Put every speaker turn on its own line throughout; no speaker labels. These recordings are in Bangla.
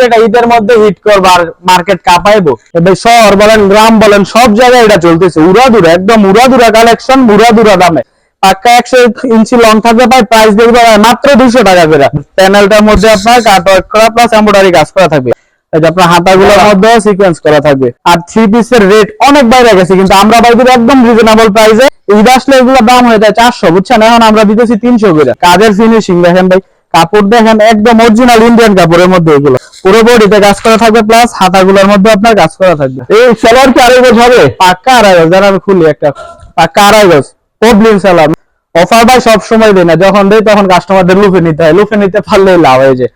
যেটা ঈদের মধ্যে হিট করবে মার্কেট কাঁপাইবো। শহর বলেন গ্রাম বলেন সব জায়গায় এটা চলতেছে। উড়াদুরা একদম উড়াদুরা কালেকশন উড়াদুরা দামে। পাক্কা একশো ইঞ্চি লং থাকবে ভাই প্রাইস দেখবে মাত্র দুশো টাকা করে। প্যানেলটার মধ্যে আপনার কাট ওয়ার্ক করা প্লাস এমব্রয়ডারি কাজ করা থাকবে। আপনার হাতাগুলোর মধ্যে সিকোয়েন্স করা থাকবে। আর থ্রি পিসের রেট অনেক বাইরে গেছে কিন্তু আমরা একদম রিজনেবল প্রাইসে ঈদ আসলে এগুলো দাম হয়ে যায় চারশো বুঝছেন? এখন আমরা দিতেছি তিনশো করে। কাজের ফিনিশিং দেখেন ভাই কাপড় দেখেন একদম অরিজিনাল ইন্ডিয়ান কাপড়ের মধ্যে এগুলো। পুরো বডিতে কাজ করা থাকবে প্লাস হাতাগুলোর মধ্যে আপনার কাজ করা থাকবে।
এই সালোয়ার কি আড়াই গজ হবে?
পাক্কা আড়াই গজ যারা আমি খুলি একটা পাক্কা আড়াই গজ। প্রবলেম সালাম অফার ভাই সব সময় দেয় না যখন দেয় তখন কাস্টমারদের লুফে নিতে হয়। লুফে নিতে পারলেই লাভ হয়ে যায়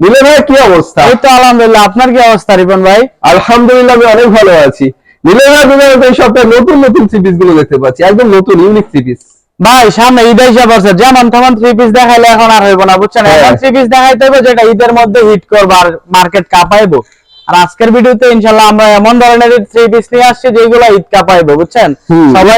মিলে ভাই কি অবস্থা?
এই তো আলহামদুলিল্লাহ আপনার কি অবস্থা রিপন ভাই?
আলহামদুলিল্লাহ আমি অনেক ভালো আছি। এই সপ্তাহে নতুন নতুন সিরিজগুলো দেখতে পাচ্ছি। একদম নতুন ইউনিক সিরিজ
ভাই সামনে ঈদ এসে পড়ছে। যেমন তেমন থ্রি পিস দেখাইলে এখন আর হইব না বুঝছেন?
হ্যাঁ।
এখন থ্রি পিস দেখাইতে হবে যেটা ঈদের মধ্যে হিট করব আর মার্কেট কাঁপাইবো। আর আজকের ভিডিওতে ইনশাল্লাহ আমরা এমন ধরনের থ্রি পিস নিয়ে আসছি যেগুলো ঈদ কাঁপাইবো বুঝছেন সবাই।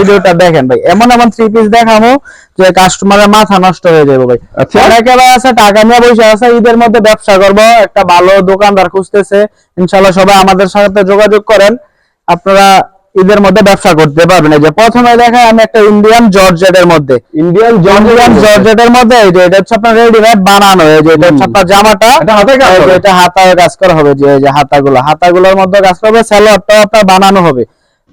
ভিডিওটা দেখেন ভাই এমন এমন থ্রি পিস দেখাবো যে কাস্টমারের মাথা নষ্ট হয়ে যাবে ভাই
আচ্ছা।
অনেকে ভাই আছে টাকা নিয়ে বসে আছে ঈদের মধ্যে ব্যবসা করব একটা ভালো দোকানদার খুঁজতেছে ইনশাল্লাহ সবাই আমাদের সাথে যোগাযোগ করেন আপনারা ঈদের মধ্যে ব্যবসা করতে পারবেন। এই যে প্রথমে দেখা আমি একটা ইন্ডিয়ান জর্জেটের মধ্যে।
ইন্ডিয়ান
ইন্ডিয়ান জর্জেটের মধ্যে? এই যে এটা হচ্ছে আপনার রেডিমেড বানানো। এই যে এটা হচ্ছে আপনার জামাটা
এটা
হাতায় কাজ করা হবে যে এই যে হাতাগুলো। হাতাগুলোর মধ্যে কাজ করবে সালোয়ারটাও আপনার বানানো হবে।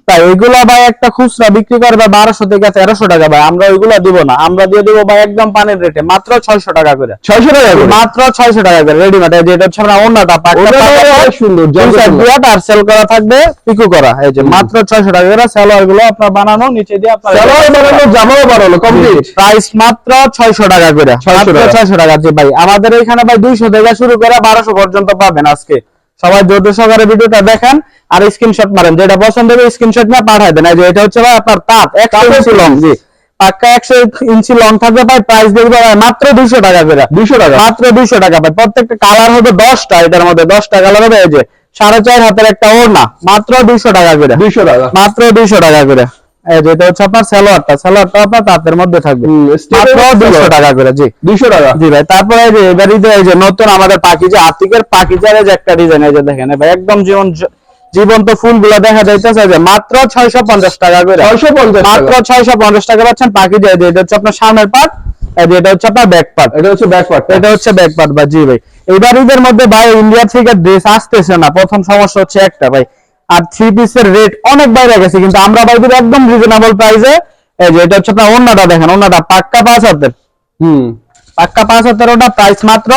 তাই এগুলো ভাই একটা খুচরা বিক্রি করবে বারোশো থেকে তেরোশো টাকা ভাই। আমরা ওইগুলো দিব না। আমরা দিয়ে দিব ভাই একদম পানির রেটে মাত্র ছয়শো টাকা করে।
ছয়শো টাকা করে?
মাত্র ছয়শো টাকা করে রেডিমেড যে এটা হচ্ছে আপনার অন্যটা
সুন্দর,
আর সেল করা থাকবে পিকু করা। এই যে মাত্র ছয়শো টাকা করে সালোয়ারগুলো আপনার বানানো নিচে দিয়ে আপনার
সালোয়ার বানানো জামাও বানানো কমপ্লিট
প্রাইস মাত্র ছয়শো টাকা করে। ছয়শো টাকা জি ভাই। আমাদের এখানে ভাই দুইশো থেকে শুরু করে বারোশো পর্যন্ত পাবেন আজকে। সবাই ধৈর্য সহকারে ভিডিওটা দেখেন। আর স্ক্রিনশট মারেন। যেটা পছন্দ হবে স্ক্রিনশট না পাঠাই দেন। এই যে এটা হচ্ছে ভাই আপনার তাঁত একশো ইঞ্চি লং জি। পাক্কা একশো ইঞ্চি লং থাকবে ভাই। প্রাইস দেখবে ভাই মাত্র দুইশো টাকা করে।
দুশো টাকা।
মাত্র দুইশো টাকা ভাই। প্রত্যেকটা কালার হবে দশটা। এটার মধ্যে দশটা কালার হবে এই যে সাড়ে চার হাতের একটা ওড়না। মাত্র দুইশো টাকা করে।
দুইশো টাকা।
মাত্র দুইশো টাকা করে। এই যে এটা হচ্ছে আপনার সালোয়ারটা। সালোয়ারটা আপনার তাঁতের মধ্যে থাকবে। দুইশো। টাকা করে জি।
দুইশো টাকা।
জি ভাই তারপরে এই যে এবার এই যে নতুন আমাদের পাখিজা আতিকের পাখিজারে যে একটা ডিজাইন এই যে দেখেন ভাই একদম জীবন জীবন্ত ফুলগুলো দেখা যাইতেছে যে মাত্র ছয়শো পঞ্চাশ টাকা করে।
ছয়শো পঞ্চাশ
মাত্র ছয়শো পঞ্চাশ টাকা পাচ্ছেন পাখিজা এই যে এটা হচ্ছে আপনার সামনের পাট এই যে এটা হচ্ছে আপনার ব্যাক পাট
এটা হচ্ছে ব্যাক পার্ট
এটা হচ্ছে ব্যাক পার্ট বা জি ভাই। এবার ঈদের মধ্যে ভাই ইন্ডিয়া থেকে ড্রেস আসতেছে না। প্রথম সমস্যা হচ্ছে একটা ভাই। আর থ্রি পিসের রেট অনেক বাইরে গেছে কিন্তু আমরা ভাই একদম রিজনেবল প্রাইসে এই যে এটা হচ্ছে আপনার অন্যটা দেখেন অন্যটা পাক্কা পাঁচ হাতের।
হুম।
পাক্কা পাঁচ হাতের ওটা প্রাইস মাত্র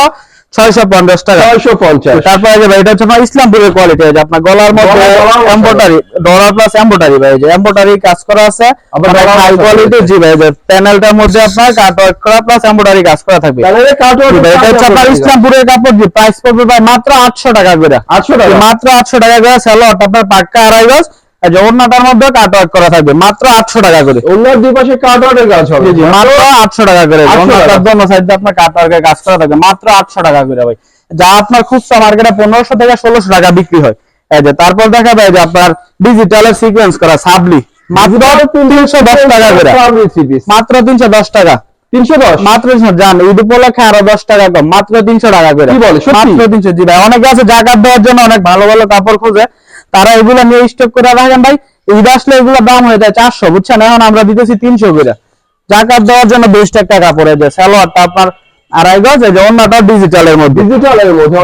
ছয়শো পঞ্চাশ টাকা।
ছয়শো পঞ্চাশ।
তারপরে যে ভাই এটা হচ্ছে আপনার ইসলামপুরের কোয়ালিটি আছে আপনার গলার মধ্যে
গলা- গলার মধ্যে।
এম্বোটারি ডলার প্লাস এম্বোটারি ভাই যে এম্বোটারি কাজ করা আছে।
আবার গলার
হাই
মধ্যে
কোয়ালিটি
আছে।
জি ভাই যে প্যানেলটার মধ্যে আপনার কাট করা প্লাস এম্বোটারি কাজ করা থাকবে।
তাহলে কাটওয়ার্ক
জি ভাই, এটা হচ্ছে আপনার ইসলামপুরের কাপড় প্রাইস পড়বে ভাই মাত্র আটশো টাকা করে।
আটশো টাকা।
মাত্র আটশো টাকা করে আপনার পাক্কা আড়াই গজ। ওড়নাটার মধ্যে কাট ওয়ার্ক করা থাকবে মাত্র আটশো টাকা করে।
অন্য দুই পাশে কাটওয়ার্কের কাজ হবে।
জি মাত্র আটশো টাকা করে।
800
ওড়নাটার জন্য সাইডে আপনার কাট ওয়ার্কের কাজ করা থাকবে মাত্র আটশো টাকা করে ভাই। যা আপনার খুচরা মার্কেটে পনেরোশো থেকে ষোলোশো টাকা বিক্রি হয়। এই যে তারপর দেখা যায় যে আপনার ডিজিটালের সিকোয়েন্স করা সাবলি। মাত্র তিনশো দশ টাকা করে। মাত্র তিনশো দশ টাকা।
তিনশো দশ?
মাত্র জান ঈদ উপলক্ষে আরও দশ টাকা কম মাত্র তিনশো টাকা করে।
কি বলে,
মাত্র তিনশো জি ভাই অনেকে আছে জাকাত দেওয়ার জন্য অনেক ভালো ভালো কাপড় খোঁজে তারা এগুলো নিয়ে স্টক করে রাখেন। ভাই ঈদ আসলে এগুলো দাম হয়ে যায় চারশো বুঝছেন? এখন আমরা দিতেছি তিনশো করে। জাকাত দেওয়ার জন্য বেস্ট একটা কাপড় এই যে সালোয়ারটা আপনার আড়াই গজ এই যে অন্যটা ডিজিটালের মধ্যে।
ডিজিটালের মধ্যে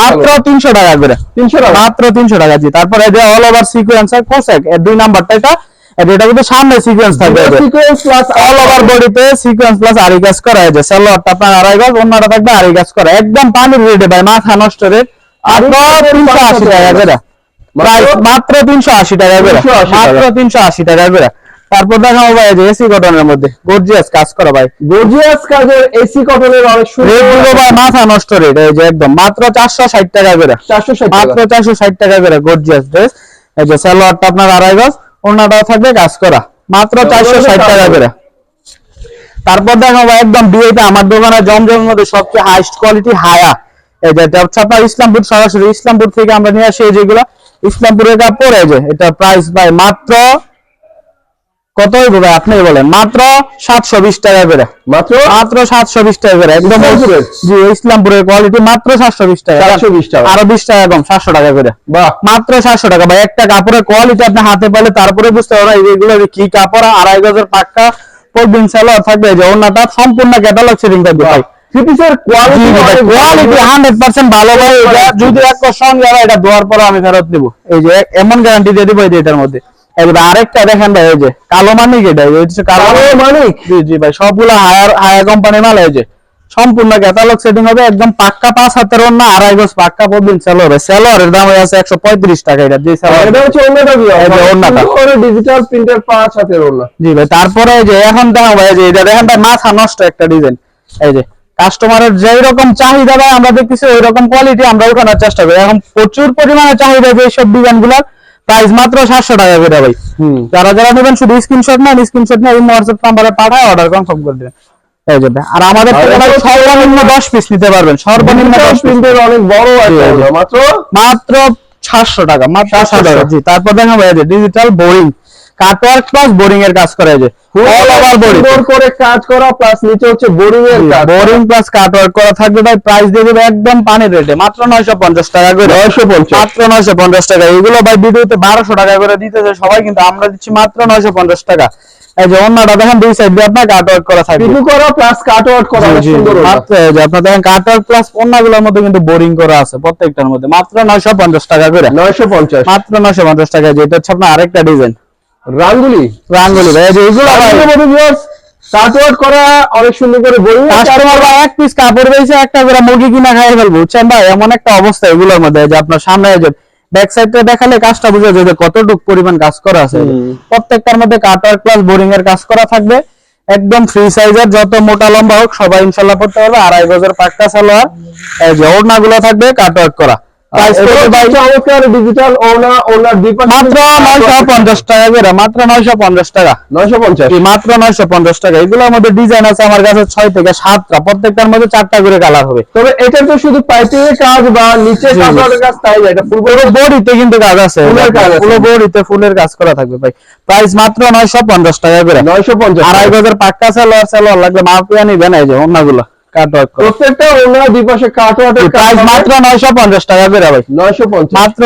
মাত্র তিনশো টাকা করে।
তিনশো টাকা?
মাত্র তিনশো টাকা জি। তারপরে যে অল ওভার সিকুয়েন্সার কোসেক দুই নাম্বারটা এটা এটা কিন্তু সামনে সিকুয়েন্স থাকবে
সিকোয়েন্স প্লাস
অল ওভার বডিতে সিকোয়েন্স প্লাস আরি কাজ করা হয়েছে। সালোয়ারটা আপনার আড়াই গজ অন্যটা থাকবে আরি কাজ করা। একদম পানির রেটে ভাই মাথা নষ্ট রেট মাত্র তিনশো আশি টাকা করে। মাত্র তিনশো আশি টাকা করে। মাত্র তিনশো আশি টাকা করে। তারপর দেখাবো ভাই যে এসি কটনের মধ্যে। গর্জিয়াস কাজ করা ভাই।
গর্জিয়াস কাজের এসি কটনের অনেক সুন্দর।
ভাই মাথা নষ্ট রেট এই যে একদম মাত্র চারশো ষাট টাকা করে।
চারশো ষাট
মাত্র
টাকা
চারশো ষাট টাকা করে গর্জিয়াস ড্রেস এই যে সালোয়ারটা আপনার আড়াই গজ। অন্যটাও থাকবে কাজ করা। মাত্র চারশো ষাট টাকা করে। তারপর দেখো একদম বিয়েতে আমার দোকানে জমজমের মধ্যে সবচেয়ে হাইস্ট কোয়ালিটি হায়া। এই যে আপনার ইসলামপুর সরাসরি ইসলামপুর থেকে আমরা নিয়ে আসি এই যেগুলো। ইসলামপুরের কাপড় এই যে এটা প্রাইস ভাই মাত্র কত হইব ভাই? আপনি বলেন। মাত্র সাতশো বিশ টাকা করে।
মাত্র?
মাত্র সাতশো বিশ টাকা করে। একদম জি ইসলামপুরের কোয়ালিটি মাত্র সাতশো বিশ টাকা।
720 টাকা।
আরও বিশ টাকা কম সাতশো টাকা করে।
বাহ।
মাত্র সাতশো টাকা। ভাই একটা কাপড়ের কোয়ালিটি আপনি হাতে পেলে তারপরে বুঝতে পারবেন এগুলো কি কাপড় আড়াই গজের পাক্কা পরদিন সেলার থাকবে যে ওনাটা সম্পূর্ণ ক্যাটালগ সেটিং থাকবে ভাই।
কোয়ালিটি
কোয়ালিটি ভালো ভাই। যদি এক যাবে এটা দেওয়ার পরে আমি ফেরত দিব। এই যে এমন গ্যারান্টি দিয়ে দিব এটার মধ্যে। এবার আরেকটা দেখেন ভাই এই যে কালো মানিক এটা হচ্ছে কালো
মানিক?
জি জি ভাই সবগুলো হায়ার হায়ার কোম্পানির মাল এই যে সম্পূর্ণ ক্যাটালগ সেটিং হবে একদম পাক্কা পাঁচ হাতের না আড়াই পাক্কা পরদিন সেলো হবে। সেলোয়ারের দাম হয়ে আছে একশো পঁয়ত্রিশ টাকা এটা যে সেলোয়ার
এটা হচ্ছে অন্যটা। ডিজিটাল প্রিন্টার পাঁচ হাতের
জি ভাই তারপরে যে এখন দেখো ভাই যে এটা দেখেন ভাই মাথা নষ্ট একটা ডিজাইন এই যে কাস্টমারের যেই রকম চাহিদা ভাই আমরা দেখতেছি ওই রকম কোয়ালিটি আমরা উঠানোর চেষ্টা করি। এখন প্রচুর পরিমাণে চাহিদা এইসব ডিজাইনগুলার প্রাইস মাত্র সাতশো টাকা করে ভাই। যারা যারা নেবেন শুধু স্ক্রিনশট নেন স্ক্রিনশট নিয়ে হোয়াটসঅ্যাপ নাম্বারে পাঠায় অর্ডার কনফার্ম করে দিবেন এই যে ভাই। আর আমাদের সর্বনিম্ন দশ পিস নিতে পারবেন সর্বনিম্ন
ডিজিটাল
দশ পিস
অনেক বড় আছে মাত্র?
মাত্র সাতশো টাকা মাত্র
700
সাতশো
টাকা।
জি তারপর দেখা ভাই digital boring cutwork plus boring এর কাজ করে এই যে অল ওভার বোরিং
করে কাজ করা প্লাস নিচে হচ্ছে বোরিং এর কাজ।
বোরিং প্লাস কাটওয়ার্ক করা থাকবে ভাই প্রাইস দিয়ে দেবে একদম পানির রেটে মাত্র নয়শো পঞ্চাশ টাকা করে।
নয়শো পঞ্চাশ।
মাত্র নয়শো পঞ্চাশ টাকা। এগুলো ভাই ভিডিওতে বারোশো টাকা করে দিতেছে সবাই কিন্তু আমরা দিচ্ছি মাত্র নয়শো পঞ্চাশ টাকা। এই যে অন্যটা দেখেন দুই সাইড দিয়ে আপনার কাটওয়ার্ক করা থাকবে।
পিকু করা প্লাস কাট আউট করা সুন্দর।
মাত্র যে আপনার দেখেন কাটওয়ার্ক প্লাস অন্যগুলোর মধ্যে কিন্তু বোরিং করা আছে প্রত্যেকটার মধ্যে। মাত্র নয়শো পঞ্চাশ টাকা করে।
নয়শো পঞ্চাশ।
মাত্র নয়শো পঞ্চাশ টাকা যেটা হচ্ছে আপনার আরেকটা ডিজাইন
রাঙ্গুলি?
রাঙ্গুলি ভাই যে এগুলো
করা অনেক সুন্দর করে বোরিং
কাস্টমার ভাই এক পিস কাপড় একটা করে মুরগি কিনা খাই ফেলব বুঝছেন ভাই? এমন একটা অবস্থা এগুলোর মধ্যে যে আপনার সামনে এই যে ব্যাক সাইডটা দেখালে কাজটা বুঝা যাবে যে কতটুকু পরিমাণ কাজ করা আছে। প্রত্যেকটার মধ্যে কাটওয়ার্ক প্লাস বোরিং এর কাজ করা থাকবে। একদম ফ্রি সাইজের যত মোটা লম্বা হোক সবাই ইনশাল্লাহ পড়তে পারবে। আড়াই গজের পাক্কা সালোয়ার। এই যে ওড়নাগুলো থাকবে কাটওয়ার্ক করা।
চমৎকার ডিজিটাল ওনা ওনার
মাত্র নয়শো পঞ্চাশ টাকা করে মাত্র নয়শো পঞ্চাশ টাকা।
নয়শো পঞ্চাশ?
মাত্র নয়শো পঞ্চাশ টাকা। এগুলোর মধ্যে ডিজাইন আছে আমার কাছে ছয় থেকে সাতটা। প্রত্যেকটার মধ্যে চারটা করে কালার হবে।
তবে এটা তো শুধু কাজ বা নিচে কাজ তাই না? এটা ফুল
বডিতে কিন্তু কাজ আছে। পুরো বডিতে ফুলের কাজ করা থাকবে ভাই। প্রাইস মাত্র নয়শো পঞ্চাশ টাকা করে।
নয়শো পঞ্চাশ
আড়াই গজের পাক্কা সালোয়ার সালোয়ার লাগবে মাপিয়া নিবেন এই যে অন্যগুলো।
প্রত্যেকটা ওনার দুই পাশে
মাত্র টাকা করে ভাই। মাত্র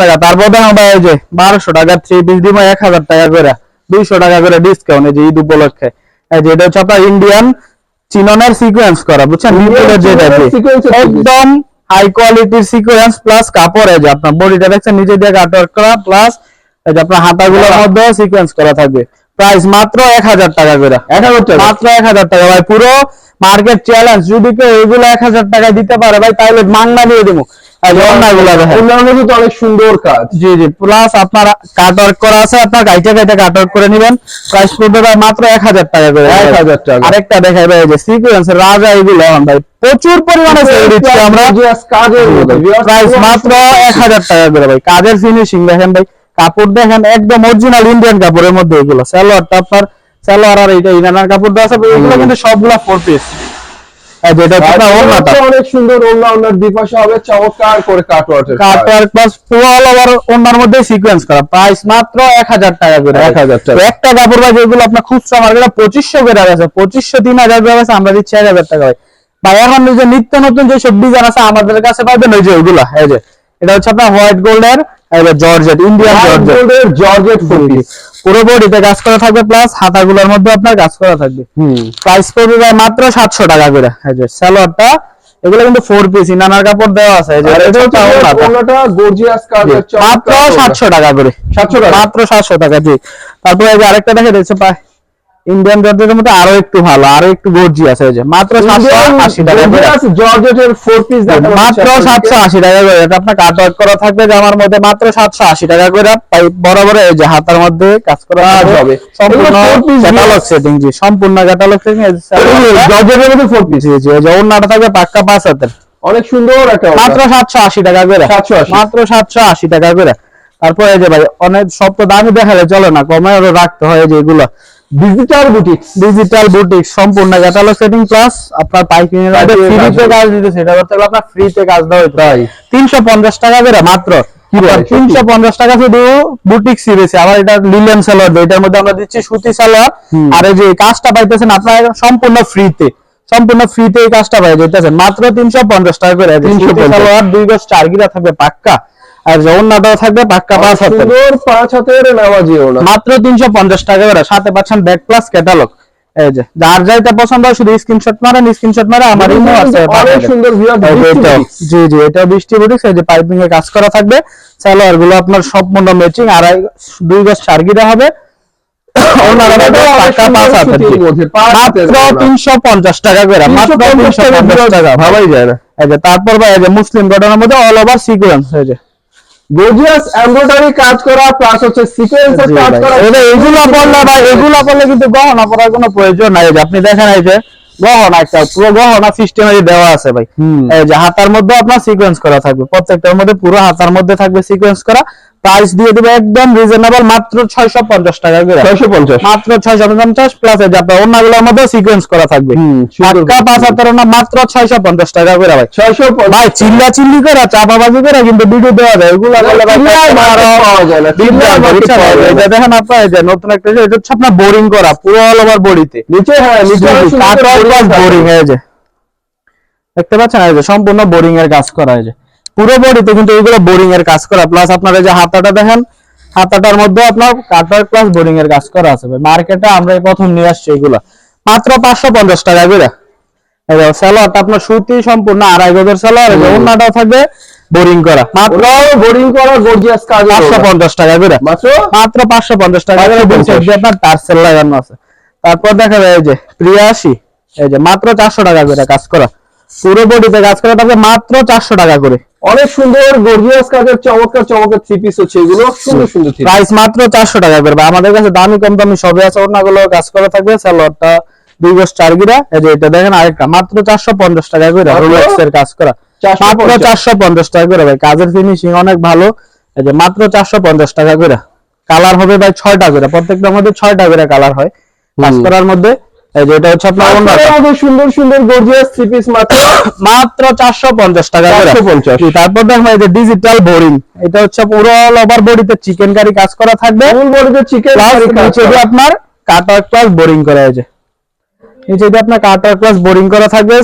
টাকা। তারপর দেখো ভাই এই যে বারোশো টাকা থ্রি পিস দিব এক হাজার টাকা করে। দুইশো টাকা করে ডিসকাউন্ট এই যে ঈদ উপলক্ষে। এই যে এটা হচ্ছে আপনার ইন্ডিয়ান চিননের সিকোয়েন্স করা বুঝছেন? একদম হাই কোয়ালিটির সিকোয়েন্স প্লাস কাপড় এই যে আপনার বডিটা দেখছেন নিজে দিয়ে কাটওয়ার্ক করা প্লাস এই যে আপনার হাতাগুলোর
বাহ।
মধ্যে সিকোয়েন্স করা থাকবে। প্রাইস মাত্র এক হাজার টাকা করে।
এক হাজার টাকা।
মাত্র এক হাজার টাকা। ভাই পুরো মার্কেট চ্যালেঞ্জ যদি কেউ এগুলো এক হাজার টাকা দিতে পারে ভাই তাহলে মাংনা দিয়ে দেবো। এই যে অন্যগুলো দেখেন।
ওনার মধ্যে তো অনেক সুন্দর কাজ।
জি জি প্লাস আপনার কাট করা আছে আপনার গাইতে গাইতে কাট করে নেবেন। প্রাইস পড়বে ভাই মাত্র এক হাজার টাকা করে।
1000 টাকা।
আরেকটা দেখাই ভাই যে সিকোয়েন্স রাজা এগুলো এখন ভাই প্রচুর পরিমাণে আমরা।
কাজের
প্রাইস মাত্র এক হাজার টাকা করে ভাই। কাজের ফিনিশিং দেখেন ভাই কাপড় দেখেন একদম অরিজিনাল ইন্ডিয়ান কাপড়ের মধ্যে এগুলো। সালোয়ারটা আপনার সালোয়ার আর এটা ইনানার কাপড় দেওয়া আছে এগুলো কিন্তু সবগুলা ফোর পিস যেটা হচ্ছে আপনার
আর
ওড়নাটা
এটা অনেক সুন্দর ওনা ওনার দুই পাশে হবে চমৎকার করে কাট
কাটওয়ার্ক প্লাস পুরো ওভার ওনার মধ্যে সিকোয়েন্স করা। প্রাইস মাত্র এক হাজার টাকা করে।
1000 টাকা।
একটা কাপড় ভাই যেগুলো আপনার খুচরা মার্কেটে পঁচিশশো করে আছে পঁচিশশো তিন হাজার করে আছে আমরা দিচ্ছি এক হাজার টাকা ভাই। ভাই এখন যে নিত্য নতুন যে সব ডিজাইন আছে আমাদের কাছে পাইবেন ওই যে এই যে। এটা হচ্ছে আপনার হোয়াইট গোল্ডের georgette Indian georgette
georgette full piece
পুরো বডিতে কাজ করা থাকবে প্লাস হাতাগুলোর মধ্যে আপনার কাজ করা থাকবে। প্রাইস পড়বে ভাই মাত্র সাতশো টাকা করে। এই যে সালোয়ারটা এগুলো কিন্তু ফোর পিস ইনানার কাপড় দেওয়া আছে। এই যে
এটা হচ্ছে গর্জিয়াস কাজের
মাত্র
চমৎকার ওড়না।
সাতশো টাকা করে।
700 টাকা?
মাত্র সাতশো টাকা জি। তারপরে আরেকটা দেখে দিচ্ছে প্রায় ইন্ডিয়ান জর্জেটের মধ্যে আরও একটু ভালো আরও একটু গর্জি আছে যে মাত্র সাতশো
Indian
আশি টাকা
জর্জেটের পিস
মাত্র টাকা করে এটা আপনার কাট ওয়ার্ক করা থাকবে জামার মধ্যে মাত্র সাতশো আশি টাকা করে বরাবর এই যে হাতার মধ্যে কাজ করা
হবে।
সম্পূর্ণ
four piece
ক্যাটালগ সেটিং জি সম্পূর্ণ ক্যাটালগ সেটিং
জর্জেটের মধ্যে ফোর পিস
জি জি এই যে ওড়নাটা থাকবে পাক্কা পাঁচ হাতের।
অনেক সুন্দর একটা
মাত্র সাতশো আশি টাকা করে।
780
মাত্র সাতশো আশি টাকা করে। তারপরে এই যে ভাই অনেক সব তো দামি দেখালে চলে না কমে রাখতে হয় এই যে এগুলো।
ডিজিটাল বুটিক্স
ডিজিটাল বুটিক সম্পূর্ণ ক্যাটালগ সেটিং প্লাস আপনার পাইপিং এর
কাজ
ফ্রিতে কাজ দিতে সেটা করতে গেলে আপনার ফ্রিতে কাজ হইতো
তাই।
তিনশো পঞ্চাশ টাকা করে মাত্র? তিনশো পঞ্চাশ টাকা শুধু বুটিক সিরিজ আবার এটা লিলেন সালোয়ার এটার মধ্যে আমরা দিচ্ছি সুতি সালোয়ার আর এই যে কাজটা পাইতেছেন আপনার সম্পূর্ণ ফ্রিতে সম্পূর্ণ ফ্রিতে এই কাজটা পাই যেতেছেন মাত্র তিনশো পঞ্চাশ টাকা করে।
350
সুতি সালোয়ার দুই গজ চার গিরা থাকবে পাক্কা। আর যে অন্যটাও থাকবে পাক্কা পাঁচ হাতে
সুন্দর পাঁচ হাতের
মাত্র তিনশো পঞ্চাশ টাকা করে। সাথে পাচ্ছেন ব্যাক প্লাস ক্যাটালগ এই যে যার যাইতে পছন্দ হয় শুধু স্ক্রিনশট মারেন স্ক্রিনশট মারে আমার ইমো আছে
অনেক সুন্দর
জি জি এটা বৃষ্টি বুটিক্স এই যে পাইপিং এ কাজ করা থাকবে। সালোয়ারগুলো আপনার সম্পূর্ণ ম্যাচিং আড়াই দুই গজ হবে। তারপর মুসলিম কটনের মধ্যে অল ওভার সিকোয়েন্স যে
গর্জিয়াস এমব্রয়ডারি কাজ করা প্লাস হচ্ছে সিকোয়েন্সের কাজ করা।
এটা এগুলো পড়লে ভাই এগুলো পড়লে কিন্তু গহনা পরার কোনো প্রয়োজন নাই। আপনি দেখেন এই যে গহনা একটা পুরো গহনা সিস্টেমে দেওয়া আছে ভাই। এই যে হাতার মধ্যে আপনার সিকোয়েন্স করা থাকবে। প্রত্যেকটার মধ্যে পুরো হাতার মধ্যে থাকবে সিকোয়েন্স করা। প্রাইস দিয়ে দেবে একদম রিজনেবল মাত্র ছয়শো পঞ্চাশ টাকা করে।
ছয়শো পঞ্চাশ।
মাত্র ছয়শো পঞ্চাশ প্লাস এই যে আপনার অন্যগুলোর মধ্যে সিকোয়েন্স করা থাকবে। পাক্কা পাঁচ হাতের ওনা মাত্র ছয়শো পঞ্চাশ টাকা করে ভাই।
ছয়শো
ভাই চিল্লা চিল্লি করে চাপাবাজি করে কিন্তু ভিডিও দেওয়া যায়। এগুলো বললে ভাই
পাওয়া যায় না, যায়। না।
এটা দেখেন আপনার এই যে নতুন একটা এটা হচ্ছে আপনার বোরিং করা পুরো অল ওভার বডিতে
নিচে হ্যাঁ নিচে সুন্দর boring
বোরিং এই যে। দেখতে পাচ্ছেন? এই যে সম্পূর্ণ বোরিং এর কাজ করা যে। পুরো বডিতে কিন্তু এগুলো বোরিং এর কাজ করা। প্লাস আপনার যে হাতাটা দেখেন হাতাটার মধ্যে আপনার কাটার প্লাস বোরিং এর কাজ করা আছে। মার্কেটে আমরা প্রথম নিয়ে আসছি এগুলো মাত্র পাঁচশো পঞ্চাশ টাকা করে এই যে সালোয়ারটা আপনার সুতি সম্পূর্ণ আড়াই গজের যে
হুম।
থাকবে বোরিং করা। মাত্র
বোরিং করা গর্জিয়াস কাজ
পাঁচশো পঞ্চাশ টাকা করে
মাত্র?
মাত্র পাঁচশো পঞ্চাশ টাকা। করে
550
বলছে আপনার টার্সেল লাগানো আছে। তারপর দেখা যায় এই যে প্রিয়াশি এই যে মাত্র চারশো টাকা করে কাজ করা। পুরো বডিতে কাজ করা থাকবে মাত্র চারশো টাকা করে।
অনেক সুন্দর গর্জিয়াস কাজের চমৎকার চমৎকার থ্রি পিস হচ্ছে এগুলো। সুন্দর সুন্দর থ্রি
প্রাইস মাত্র চারশো টাকা করে। আমাদের কাছে দামি কম দামি সবই আছে। অন্যগুলো কাজ করা থাকবে দুই গিরা এই যে এটা দেখেন আরেকটা মাত্র চারশো পঞ্চাশ টাকা করে রোলেক্স এর কাজ করা। মাত্র চারশো পঞ্চাশ টাকা করে ভাই। কাজের ফিনিশিং অনেক ভালো। এই যে মাত্র চারশো পঞ্চাশ টাকা করে। কালার হবে ভাই ছয়টা করে। প্রত্যেকটার মধ্যে ছয়টা করে কালার হয়। কাজ করার মধ্যে এই যে এটা হচ্ছে আপনার অন্যটা।
সুন্দর সুন্দর গর্জিয়াস থ্রি পিস মাত্র।
মাত্র চারশো পঞ্চাশ টাকা করে।
450
তারপর এই যে ডিজিটাল বোরিং এটা হচ্ছে পুরো অল ওভার বডিতে চিকেন কারি কাজ করা থাকবে।
ফুল বডিতে চিকেন
নিচে দিয়ে আপনার কাটার ক্লাস বোরিং করা নিচে আপনার কাটার ক্লাস বোরিং করা থাকবে।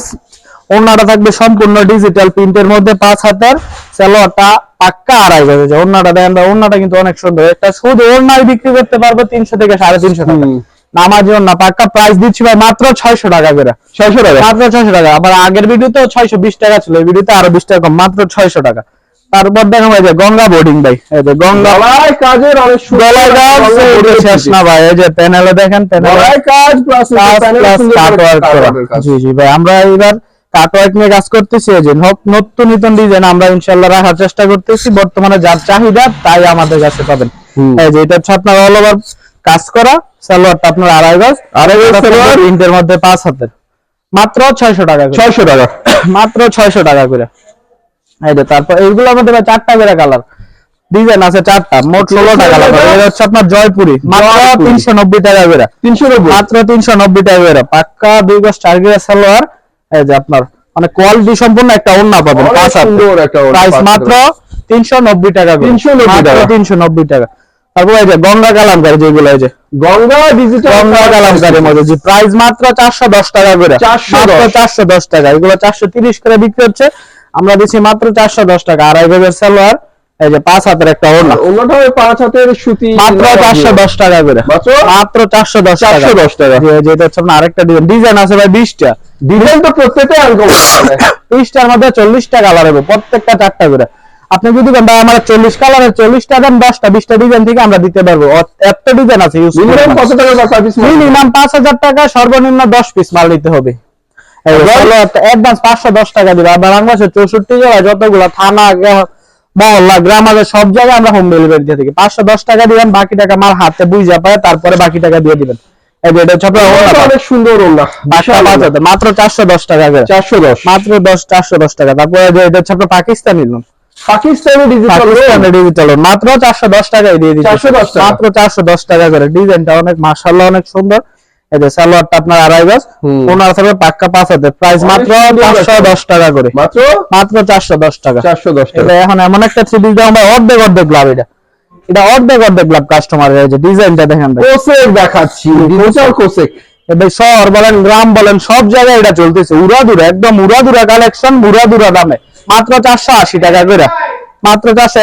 ওনাটা থাকবে সম্পূর্ণ ডিজিটাল প্রিন্টের মধ্যে পাঁচ হাতের। সালোয়ারটা পাক্কা আড়াই গেছে ওনাটা দেখেন ওড়নাটা কিন্তু অনেক সুন্দর। একটা শুধু ওড়নায় বিক্রি করতে পারবে তিনশো থেকে সাড়ে তিনশো টাকা। নামাজি ওড়না পাক্কা প্রাইস দিচ্ছি ভাই মাত্র ছয়শো টাকা করে।
ছয়শো টাকা?
মাত্র ছয়শো টাকা। আবার আগের ভিডিওতে ছয়শো বিশ টাকা ছিল এই ভিডিওতে আরও বিশ টাকা কম মাত্র ছয়শো টাকা। তারপর দেখো ভাই যে গঙ্গা বোর্ডিং ভাই এই যে গঙ্গা
কাজের অনেক
শেষ না ভাই এই যে প্যানেলে দেখেন প্যানেলে
কাজ প্লাস
প্লাস প্লাস কাটওয়ার্ক করা জি জি ভাই আমরা এবার কাটওয়ার্ক নিয়ে কাজ করতেছি এই যে নতুন নতুন ডিজাইন আমরা ইনশাআল্লাহ রাখার চেষ্টা করতেছি। বর্তমানে যার চাহিদা তাই আমাদের কাছে পাবেন। এই যে এটা হচ্ছে আপনার অল ওভার কাজ করা সালোয়ারটা আপনার আড়াই গজ
আড়াই গজ সালোয়ার।
প্রিন্টের মধ্যে পাঁচ হাতের। মাত্র ছয়শো টাকা করে।
ছয়শো টাকা।
মাত্র ছয়শো টাকা করে। এই যে তারপর এইগুলোর মধ্যে চারটা করে কালার। ডিজাইন আছে চারটা মোট ষোলোটা কালার এটা হচ্ছে আপনার জয়পুরি। মাত্র
জয়পুরি।
তিনশো নব্বই টাকা করে।
তিনশো নব্বই।
মাত্র তিনশো নব্বই টাকা করে। পাক্কা দুই গজ চার গিরা সালোয়ার। এই যে আপনার মানে কোয়ালিটি সম্পূর্ণ একটা ওন্না পাবেন পাঁচ হাত প্রাইস মাত্র তিনশো নব্বই টাকা করে।
390 টাকা।
তিনশো নব্বই টাকা। তারপর এই যে গঙ্গা কালামকারী যেগুলো এই যে।
গঙ্গা ডিজিটাল
গঙ্গা কালামকারীর মধ্যে যে প্রাইস মাত্র চারশো দশ টাকা করে।
410
মাত্র চারশো দশ টাকা। এগুলো চারশো তিরিশ করে বিক্রি হচ্ছে। আমরা দিচ্ছি মাত্র চারশো দশ টাকা। আড়াই গজের সালোয়ার এই যে পাঁচ হাতের একটা ওড়না।
হবে পাঁচ হাতের সুতি
মাত্র চারশো দশ টাকা করে।
মাত্র?
চারশো দশ টাকা।
410 টাকা।
যেটা হচ্ছে আপনার আরেকটা ডিজাইন ডিজাইন আছে ভাই বিশটা।
ডিজাইন তো প্রত্যেকটাই আনকমন
বিশটার মধ্যে চল্লিশটা কালার হবে প্রত্যেকটা চারটা করে। আপনি যদি বলেন ভাই আমার চল্লিশ কালারের চল্লিশটা দেন দশটা বিশটা ডিজাইন থেকে আমরা দিতে পারব। এত ডিজাইন আছে ইউজ
মিনিমাম কত টাকা বা সার্ভিস
মিনিমাম পাঁচ হাজার টাকা সর্বনিম্ন দশ পিস মাল নিতে হবে। অ্যাডভান্স পাঁচশো দশ টাকা দিবে। আর বাংলাদেশের চৌষট্টি জেলায় যতগুলো থানা মহল্লা গ্রাম আছে সব জায়গায় আমরা হোম ডেলিভারি দিয়ে থাকি। পাঁচশো দশ টাকা দিবেন বাকি টাকা মাল হাতে বুঝা পায় তারপরে বাকি টাকা দিয়ে দিবেন।
অনেক সুন্দর
মাত্র চারশো দশ টাকা
চারশো দশ।
মাত্র দশ চারশো দশ টাকা। তারপরে যে এটা হচ্ছে আপনার Pakistani lawn
Pakistani digital
Pakistani digital মাত্র চারশো দশ টাকায় দিয়ে দিচ্ছি
410 টাকা।
মাত্র চারশো দশ টাকা করে। ডিজাইনটা অনেক মার্শাল্লাহ অনেক সুন্দর। এই যে সালোয়ারটা আপনার আড়াই গজ। ওনার থাকবে পাক্কা পাঁচ হাতে প্রাইস মাত্র
সুন্দর
চারশো
একটা।
দশ টাকা করে।
মাত্র?
মাত্র চারশো দশ টাকা।
চারশো দশ টাকা।
এটা এখন এমন একটা থ্রি পিস ভাই অর্ধেক অর্ধেক লাভ এটা। এটা অর্ধেক অর্ধেক লাভ কাস্টমারের এই যে ডিজাইনটা দেখেন ভাই।
কোসেক দেখাচ্ছি। ডিজিটাল কোসেক।
ভাই শহর বলেন গ্রাম বলেন সব জায়গায় এটা চলতেছে। উড়াদুরা একদম উড়াদুরা কালেকশন উড়াদুরা দামে। মাত্র চারশো আশি টাকা করে। মাত্র চারশো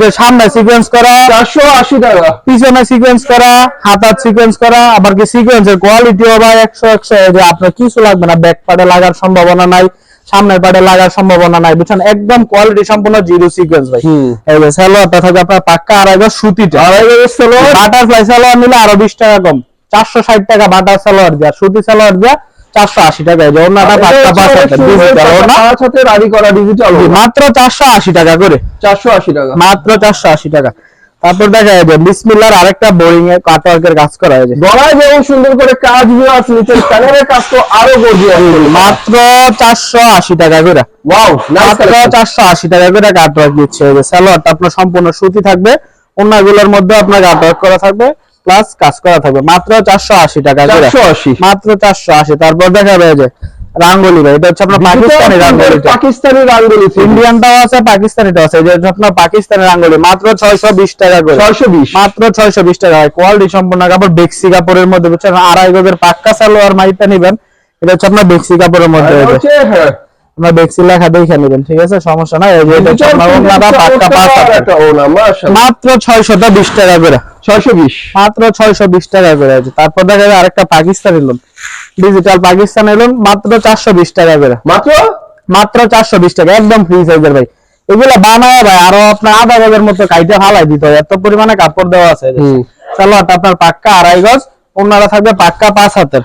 যে সামনে সিকোয়েন্স করা
চারশো আশি টাকা।
পিছনে সিকোয়েন্স করা হাতার সিকোয়েন্স করা আবার কি সিকোয়েন্সের কোয়ালিটিও ভাই একশো একশো এই যে আপনার কিছু লাগবে না ব্যাক পার্টে লাগার সম্ভাবনা নাই সামনের পার্টে লাগার সম্ভাবনা নাই বুঝছেন? একদম কোয়ালিটি সম্পূর্ণ জিরো সিকোয়েন্স ভাই। এই যে সালোয়ারটা থাকবে আপনার পাক্কা আড়াই গজ সুতিটা?
আড়াই সালোয়ার?
বাটারফ্লাই সালোয়ার নিলে আরও বিশ টাকা কম। চারশো ষাট টাকা বাটার সালোয়ার দেওয়া সুতি সালোয়ার দেওয়া চারশো আশি টাকা পাক্কা পাঁচ
করা ডিজিটাল
মাত্র চারশো আশি টাকা করে।
চারশো আশি টাকা।
মাত্র চারশো আশি টাকা। তারপর দেখা যায় যে বিসমিল্লার আরেকটা বোরিং এর কাটওয়ার্কের কাজ করা হয়েছে।
গলায় যেমন সুন্দর করে কাজ আছে নিচের কাজ তো আরও গর্জিয়াস
মাত্র চারশো আশি টাকা করে।
ওয়াও
মাত্র চারশো আশি টাকা করে কাটওয়ার্ক দিচ্ছে সালোয়ারটা আপনার সম্পূর্ণ সুতি থাকবে। অন্যগুলোর মধ্যে আপনার কাটওয়ার্ক করা থাকবে। প্লাস কাজ করা থাকবে। মাত্র চারশো আশি টাকা
চারশো আশি।
মাত্র চারশো আশি। তারপর দেখা যায় যে রাঙ্গলি ভাই এটা হচ্ছে আপনার পাকিস্তানি রাঙ্গলিটা
পাকিস্তানি রাঙ্গুলি
ইন্ডিয়ানটাও আছে পাকিস্তানিটাও আছে। যে হচ্ছে আপনার পাকিস্তানি রাঙ্গলি মাত্র ছয়শো বিশ টাকা করে।
ছয়শো বিশ।
মাত্র ছয়শো বিশ টাকা। হয় কোয়ালিটি সম্পূর্ণ কাপড় বেক্সি কাপড়ের মধ্যে বুঝছেন? আড়াই গজের পাক্কা সালোয়ার মাইটা নিবেন। এটা হচ্ছে আপনার বেক্সি কাপড়ের মধ্যে
হ্যাঁ।
আপনার বেক্সি লেখা দেখে নেবেন ঠিক আছে? সমস্যা নাই এই যে এটা পাক্কা মাত্র ছয়শত বিশ টাকা করে।
ছয়শো বিশ।
মাত্র ছয়শো বিশ টাকা করে আছে তারপর দেখা যায় আরেকটা Pakistani lawn. Digital Pakistani lawn মাত্র চারশো বিশ টাকা করে।
মাত্র?
মাত্র চারশো বিশ টাকা একদম ফ্রি সাইজের ভাই। এগুলা বানায় ভাই আরও আপনার আধা গজের মতো কাইটা ফালাই দিতে হয়। এত পরিমাণে কাপড় দেওয়া আছে। সালোয়ারটা আপনার পাক্কা আড়াই গজ ওনারা থাকবে পাক্কা পাঁচ হাতের।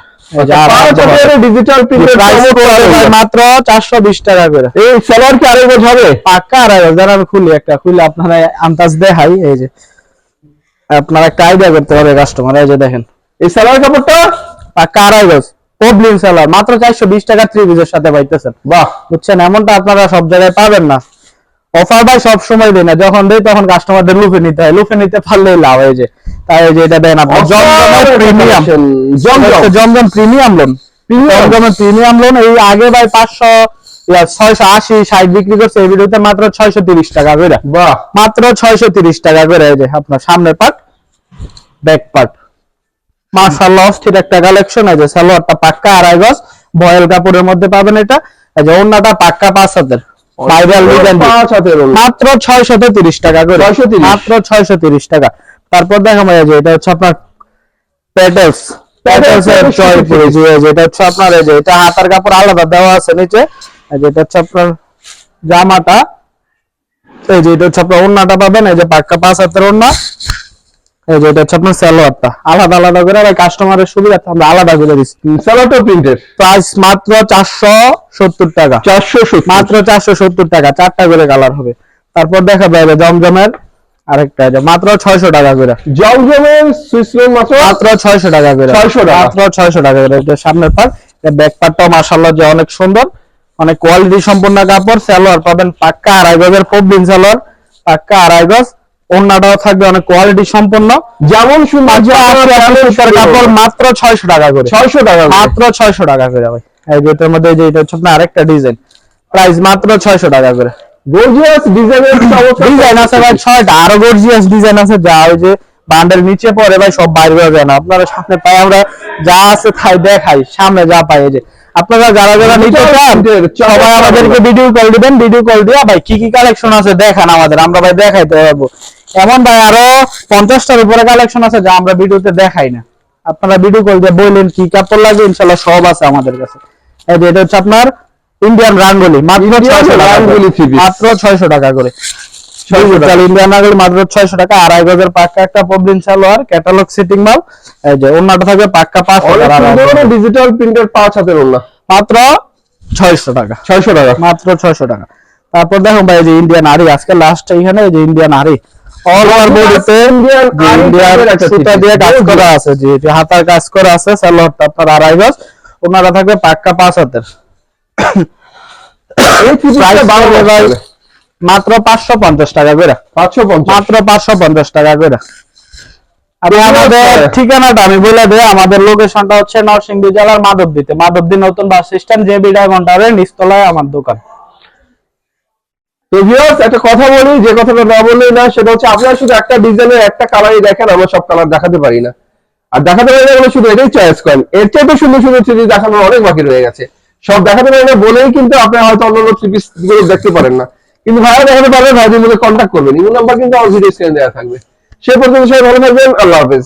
ডিজিটাল প্রিন্টের
প্রাইস পড়বে ভাই মাত্র চারশো বিশ টাকা করে।
এই সালোয়ার কি আড়াই গজ হবে?
পাক্কা আড়াই গজ আমি খুলি একটা খুলে আপনারা আন্দাজ দেখাই এই যে। আপনারা একটা আইডিয়া করতে পারবে কাস্টমার এই যে দেখেন।
এই সালোয়ার কাপড়টা?
পাক্কা আড়াই মাত্র চারশো বিশ টাকা ত্রিভুজের সাথে পাইতেছেন।
বাহ।
বুঝছেন? এমনটা আপনারা সব জায়গায় পাবেন না। অফার ভাই সব সময় দেয় না যখন দেয় তখন কাস্টমারদের লুফে নিতে হয়। লুফে নিতে পারলেই লাভ হয়ে যায় তাই এই যে এটা দেন আপনার জমজমের premium
Zamzam.
Zamzam. Premium lawn জমজমের প্রিমিয়াম লোন এই আগে ভাই পাঁচশো ছয়শো আশি ষাট বিক্রি করছে এই ভিডিওতে মাত্র ছয়শো তিরিশ টাকা করে। মাত্র ছয়শো তিরিশ টাকা করে এই যে আপনার সামনের পার্ট ব্যাক পার্ট মার্শাল্লাহ অস্থির একটা কালেকশন আছে সালোয়ারটা পাক্কা আড়াই গজ বয়েল কাপড়ের মধ্যে পাবেন এটা। এই যে ওন্নাটা পাক্কা পাঁচ হাতের। ভাইরাল মাত্র ছয়শত তিরিশ টাকা করে।
630
মাত্র ছয়শো তিরিশ টাকা। তারপর দেখা যায় যে এটা হচ্ছে আপনার প্যাটেলস প্যাটেলস এর
এর
জয়পুরি যে এটা হচ্ছে আপনার এই যে এটা হাতার কাপড় আলাদা দেওয়া আছে নিচে এই যে এটা হচ্ছে আপনার জামাটা এই যে এটা হচ্ছে আপনার ওন্নাটা পাবেন এই যে পাক্কা পাঁচ হাতের ওন্না এই যে এটা হচ্ছে আপনার সালোয়ারটা আলাদা আলাদা করে আর কাস্টমারের সুবিধার্থে আমরা আলাদা করে দিচ্ছি।
সালোয়ারটা প্রিন্টের।
প্রাইস মাত্র চারশো সত্তর টাকা।
চারশো সত্তর।
মাত্র চারশো সত্তর টাকা চারটা করে কালার হবে। তারপর দেখা যাবে জমজমের আরেকটা যে মাত্র ছয়শো টাকা করে।
জমজমের সুইসলেন মাত্র?
মাত্র ছয়শো টাকা করে।
600 টাকা।
মাত্র ছয়শো টাকা করে। এটা সামনের পার্ট ব্যাক পার্টটাও যে অনেক সুন্দর। অনেক কোয়ালিটি সম্পন্ন কাপড় সালোয়ার পাবেন পাক্কা আড়াই গজের পবলিন সালোয়ার পাক্কা আড়াই গজ। ওন্নাটাও থাকবে অনেক কোয়ালিটি সম্পন্ন।
যেমন
কাপড় মাত্র ছয়শো টাকা করে।
ছয়শো টাকা করে।
মাত্র ছয়শো টাকা করে ভাই। এই মধ্যে যে এটা হচ্ছে আরেকটা ডিজাইন প্রাইস মাত্র ছয়শো টাকা করে।
গর্জিয়াস ডিজাইনের
ডিজাইন আছে ভাই ছয়টা। আরও গর্জিয়াস ডিজাইন আছে যা ওই যে নিচে পড়ে ভাই সব বাইরে হয়ে যায় না। আপনারা সামনে পাই আমরা যা আছে তাই দেখাই। সামনে যা পাই এই যে। আপনারা যারা যারা নিতে চান সবাই আমাদেরকে ভিডিও কল দিবেন। ভিডিও কল দিয়ে ভাই কি কি কালেকশন আছে দেখান আমাদের। আমরা ভাই দেখাইতে পারব। এমন ভাই আরও পঞ্চাশটার উপরে কালেকশন আছে যা আমরা ভিডিওতে দেখাই না। আপনারা ভিডিও কল দিয়ে বললেন কি কাপড় লাগে ইনশাল্লাহ সব আছে আমাদের কাছে। এই যে এটা হচ্ছে আপনার ইন্ডিয়ান রাঙ্গলি মাত্র ছয়শো টাকা
রাঙ্গোলি
করে। মাত্র ছয়শো টাকা করে। ইন্ডিয়ান মাত্র ছয়শো টাকা আড়াই গজের পাক্কা একটা পবলিন সালোয়ার ক্যাটালগ সিটিং মাল এই যে অন্যটা থাকবে পাক্কা পাঁচ হাজার আড়াই
ডিজিটাল প্রিন্টের পাঁচ হাতের
মাত্র ছয়শো টাকা।
ছয়শো টাকা।
মাত্র ছয়শো টাকা। তারপর দেখো ভাই যে ইন্ডিয়ান আরি আজকে লাস্ট এখানে যে ইন্ডিয়ান আরি অল ওভার বডিতে ইন্ডিয়ান
type এর একটা
সুতা দিয়ে কাজ করা আছে যে হাতার কাজ করা আছে সালোয়ারটা আপনার আড়াই গজ। ওনারা থাকবে পাক্কা পাঁচ হাতের।
এই বারো
মাত্র পাঁচশো পঞ্চাশ টাকা করে।
পাঁচশো পঞ্চাশ।
মাত্র পাঁচশো পঞ্চাশ টাকা করে। আমি আমাদের ঠিকানাটা আমি বলে দেই আমাদের লোকেশনটা হচ্ছে নরসিংদী জেলার মাধবদীতে। মাধবদী নতুন বাস স্ট্যান্ড বিডা ঘন্টারে নিচতলায় আমার দোকান।
তো ভিউয়ার্স একটা কথা বলি যে কথাটা না বললেই না সেটা হচ্ছে আপনারা শুধু একটা ডিজাইনের একটা কালারই দেখেন আমরা সব কালার দেখাতে পারি না। আর দেখাতে পারি না বলে শুধু এটাই চয়েস করেন। এর চাইতে সুন্দর সুন্দর সিরিজ দেখানোর অনেক বাকি রয়ে গেছে। সব দেখাতে পারেন না বলেই কিন্তু আপনি হয়তো অন্য অন্য সিরিজগুলো দেখতে পারেন না। কিন্তু ভাইয়া দেখাতে পারবেন ভাইদের মধ্যে কন্ট্যাক্ট করবেন। ইমেল নাম্বার কিন্তু আমার ভিডিও স্ক্রিনে দেওয়া থাকবে। সে পর্যন্ত সবাই ভালো থাকবেন। আল্লাহ হাফেজ।